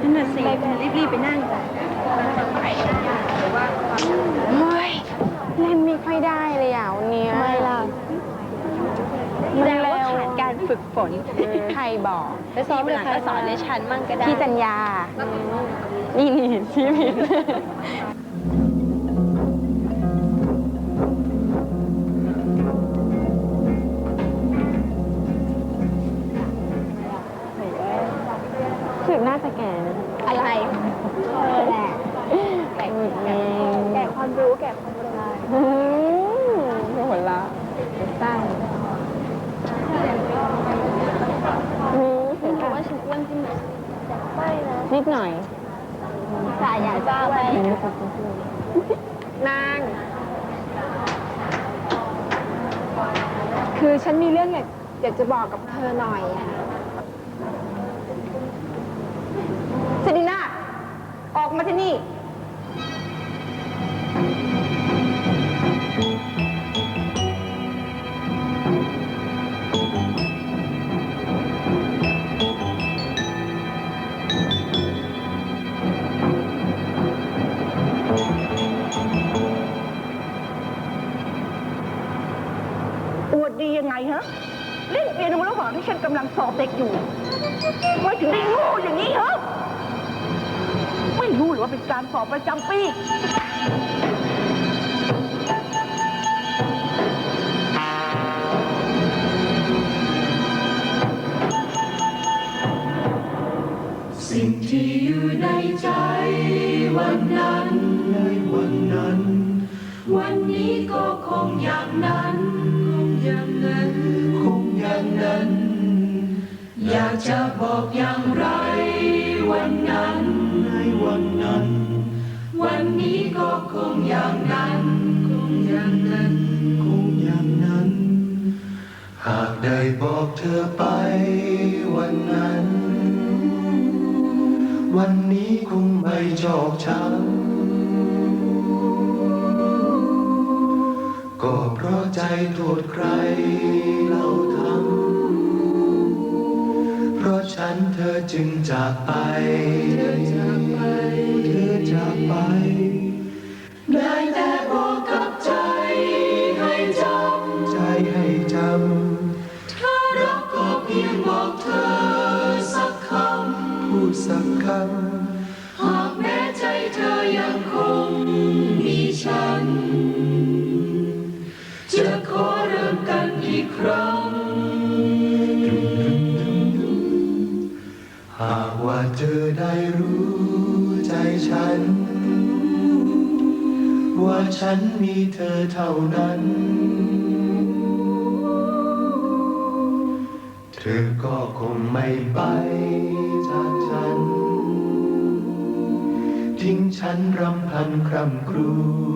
นั่นน่ะสิรีบๆไปนั่งจ้ะเฮ้ยเล่นไม่ค่อยได้เลยอะวันเนี้ยไม่ล่ะมันแสดงเร็ว่าวขาดการฝึกฝนใครบอกแล้วซ้อมหลังก็สอนในชั้นมั่งก็ได้พี่จัญญานี่นี่ชี้ผิด คือน่าจะแก่นะอะไรเออแหละแก่แก่แก่ความรู้แก่ความรู้อืมไม่หัวละสร้างอืมเสียเพราะว่าฉันอ้วนขึ้นไหมไม่นะนิดหน่อยสายอยากจะไปนางคือฉันมีเรื่องอยากอยากจะบอกกับเธอหน่อยอะ ยังไงฮะ เล่นเปียโนระหว่างที่ฉันกำลังสอบเด็กอยู่ทำไมถึงได้โง่อย่างนี้ฮะไม่รู้หรือว่าเป็นการสอบประจำปีสิ่งที่อยู่ในใจวันนั้นในวันนั้น วันนี้ก็คงอย่างนั้น อย่างนั้น คงอย่างนั้น อยากจะบอกอย่างไร วันนั้นในวันนั้น วันนี้ก็คงอย่างนั้น คงอย่างนั้น คงอย่างนั้น หากได้บอกเธอไปวันนั้น วันนี้คงไม่ชอกช้ำ โทษใครเราทำ เพราะฉันเธอจึงจากไป เธอจากไป เธอจากไป ได้แต่บอกกับใจให้จำ ใจให้จำ ถ้ารักก็เพียงบอกเธอสักคำ พูดสักคำ ว่าฉันมีเธอเท่านั้น เธอก็คงไม่ไปจากฉัน ทิ้งฉันรำพันคร่ำครวญ